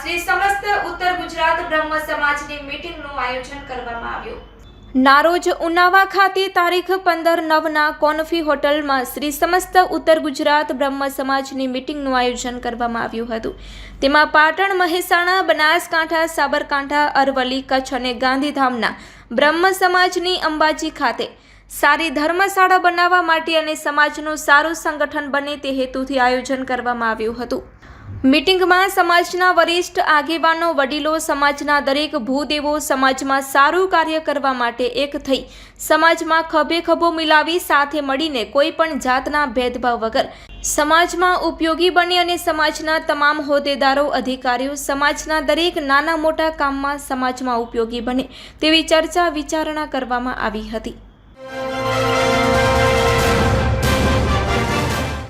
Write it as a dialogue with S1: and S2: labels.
S1: શ્રી સમસ્ત ઉત્તર ગુજરાત બ્રહ્મ સમાજની મીટિંગનું આયોજન કરવામાં આવ્યું.
S2: નારોજ ઉનાવા ખાતે તારીખ પંદર નવના કોનફી હોટલમાં શ્રી સમસ્ત ઉત્તર ગુજરાત બ્રહ્મ સમાજની મીટિંગનું આયોજન કરવામાં આવ્યું હતું. તેમાં પાટણ, મહેસાણા, બનાસકાંઠા, સાબરકાંઠા, અરવલ્લી, કચ્છ અને ગાંધીધામના બ્રહ્મ સમાજની અંબાજી ખાતે સારી ધર્મશાળા બનાવવા માટે અને સમાજનું સારું સંગઠન બને તે હેતુથી આયોજન કરવામાં આવ્યું હતું. મીટિંગમાં સમાજના વરિષ્ઠ આગેવાનો, વડીલો, સમાજના દરેક ભૂદેવો સમાજમાં સારું કાર્ય કરવા માટે એક થઈ. સમાજમાં ખભે ખભો મિલાવી સાથે મળીને કોઈ પણ જાતના ભેદભાવ વગર. સમાજમાં ઉપયોગી બને અને સમાજના તમામ હોદ્દેદારો, અધિકારીઓ સમાજના દરેક નાના મોટા કામમાં સમાજમાં ઉપયોગી બને તેવી ચર્ચા વિચારણા કરવામાં આવી હતી.